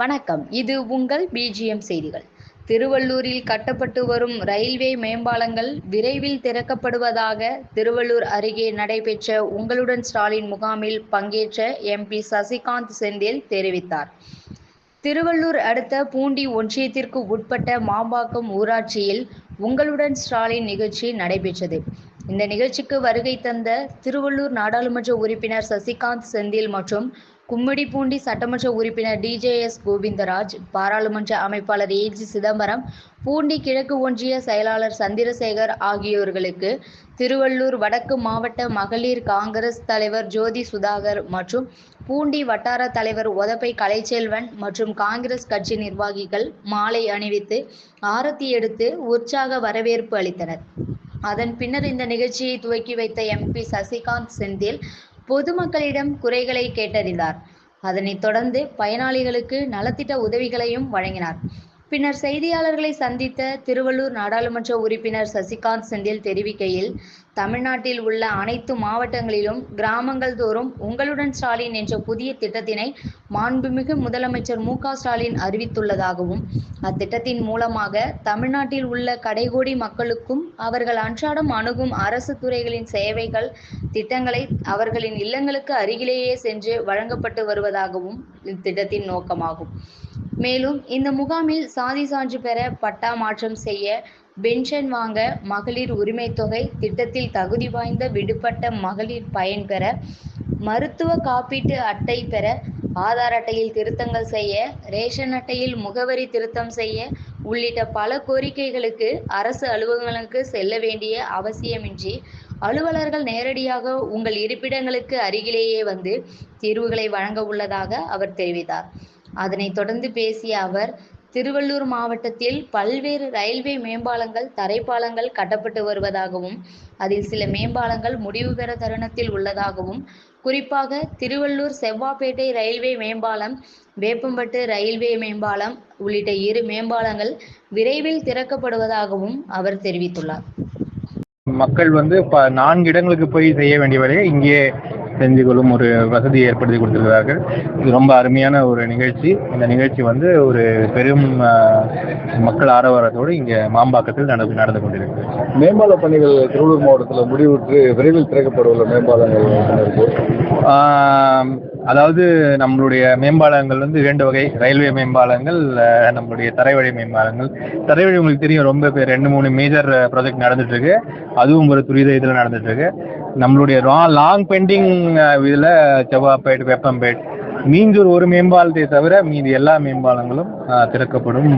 வணக்கம். இது உங்கள் பிஜிஎம் செய்திகள். திருவள்ளூரில் கட்டப்பட்டு வரும் ரயில்வே மேம்பாலங்கள் விரைவில் திறக்கப்படுவதாக திருவள்ளூர் அருகே நடைபெற்ற உங்களுடன் ஸ்டாலின் முகாமில் பங்கேற்ற எம்பி சசிகாந்த் செந்தில் தெரிவித்தார். திருவள்ளூர் அடுத்த பூண்டி ஒன்றியத்திற்கு உட்பட்ட மாம்பாக்கம் ஊராட்சியில் உங்களுடன் ஸ்டாலின் நிகழ்ச்சி நடைபெற்றது. இந்த நிகழ்ச்சிக்கு வருகை தந்த திருவள்ளூர் நாடாளுமன்ற உறுப்பினர் சசிகாந்த் செந்தில் மற்றும் கும்மிடிப்பூண்டி சட்டமன்ற உறுப்பினர் டிஜேஎஸ் கோவிந்தராஜ் பாராளுமன்ற அமைப்பாளர் ஏஜி சிதம்பரம் பூண்டி கிழக்கு ஒன்றிய செயலாளர் சந்திரசேகர் ஆகியோர்களுக்கு திருவள்ளூர் வடக்கு மாவட்ட மகளிர் காங்கிரஸ் தலைவர் ஜோதி சுதாகர் மற்றும் பூண்டி வட்டார தலைவர் உதப்பை கலைச்செல்வன் மற்றும் காங்கிரஸ் கட்சி நிர்வாகிகள் மாலை அணிவித்து ஆரத்தி எடுத்து உற்சாக வரவேற்பு அளித்தனர். அதன் பின்னர் இந்த நிகழ்ச்சியை துவக்கி வைத்த எம்பி சசிகாந்த் செந்தில் பொதுமக்களிடம் குறைகளை கேட்டறிந்தார். அதனைத் தொடர்ந்து பயனாளிகளுக்கு நலத்திட்ட உதவிகளையும் வழங்கினார். பின்னர் செய்தியாளர்களை சந்தித்த திருவள்ளூர் நாடாளுமன்ற உறுப்பினர் சசிகாந்த் செந்தில் தெரிவிக்கையில் தமிழ்நாட்டில் உள்ள அனைத்து மாவட்டங்களிலும் கிராமங்கள் தோறும் உங்களுடன் ஸ்டாலின் என்ற புதிய திட்டத்தினை மாண்புமிகு முதலமைச்சர் மு ஸ்டாலின் அறிவித்துள்ளதாகவும் அத்திட்டத்தின் மூலமாக தமிழ்நாட்டில் உள்ள கடைகோடி மக்களுக்கும் அவர்கள் அன்றாடம் அணுகும் அரசு துறைகளின் சேவைகள் திட்டங்களை அவர்களின் இல்லங்களுக்கு அருகிலேயே சென்று வழங்கப்பட்டு வருவதாகவும் இத்திட்டத்தின் நோக்கமாகும். மேலும் இந்த முகாமில் சாதி சான்று பெற பட்டா மாற்றம் செய்ய பென்ஷன் வாங்க மகளிர் உரிமை தொகை திட்டத்தில் தகுதி வாய்ந்த விடுபட்ட மகளிர் பயன் பெற மருத்துவ காப்பீட்டு அட்டை பெற ஆதார் அட்டையில் திருத்தங்கள் செய்ய ரேஷன் அட்டையில் முகவரி திருத்தம் செய்ய உள்ளிட்ட பல கோரிக்கைகளுக்கு அரசு அலுவலகங்களுக்கு செல்ல வேண்டிய அவசியமின்றி அலுவலர்கள் நேரடியாக உங்கள் இருப்பிடங்களுக்கு அருகிலேயே வந்து தீர்வுகளை வழங்க உள்ளதாக அவர் தெரிவித்தார். அதனைத் தொடர்ந்து பேசிய அவர் திருவள்ளூர் மாவட்டத்தில் பல்வேறு ரயில்வே மேம்பாலங்கள் தரைப்பாலங்கள் கட்டப்பட்டு வருவதாகவும் அதில் சில மேம்பாலங்கள் முடிவு பெற தருணத்தில் உள்ளதாகவும் குறிப்பாக திருவள்ளூர் செவ்வாப்பேட்டை ரயில்வே மேம்பாலம் வேப்பம்பட்டு ரயில்வே மேம்பாலம் உள்ளிட்ட இரு மேம்பாலங்கள் விரைவில் திறக்கப்படுவதாகவும் அவர் தெரிவித்துள்ளார். மக்கள் வந்து நான்கு இடங்களுக்கு போய் செய்ய வேண்டிய வேலையை இங்கே செஞ்சு கொள்ளும் ஒரு வசதியை ஏற்படுத்தி கொடுத்திருக்கிறார்கள். இது ரொம்ப அருமையான ஒரு நிகழ்ச்சி. இந்த நிகழ்ச்சி வந்து ஒரு பெரும் மக்கள் ஆரவாரத்தோடு இங்கே மாம்பாக்கத்தில் நடந்து நடந்து கொண்டிருக்கு மேம்பால பணிகள் திருவள்ளூர் மாவட்டத்தில் முடிவுற்று விரைவில் திறக்கப்படவுள்ள மேம்பாலங்கள் அதாவது நம்மளுடைய மேம்பாலங்கள் வந்து இரண்டு வகை. ரயில்வே மேம்பாலங்கள் நம்மளுடைய தரைவழி மேம்பாலங்கள். தரைவழி உங்களுக்கு தெரியும் ரொம்ப ரெண்டு மூணு மேஜர் ப்ராஜெக்ட் நடந்துட்டு இருக்கு அதுவும் ஒரு துரித இதில் நடந்துட்டு இருக்கு நம்மளுடைய லாங் பெண்டிங் இதில் செவ்வாப்பேட் வெப்பம்பேட் மீஞ்சூர் ஒரு மேம்பாலத்தை தவிர மீதி எல்லா மேம்பாலங்களும் திறக்கப்படும்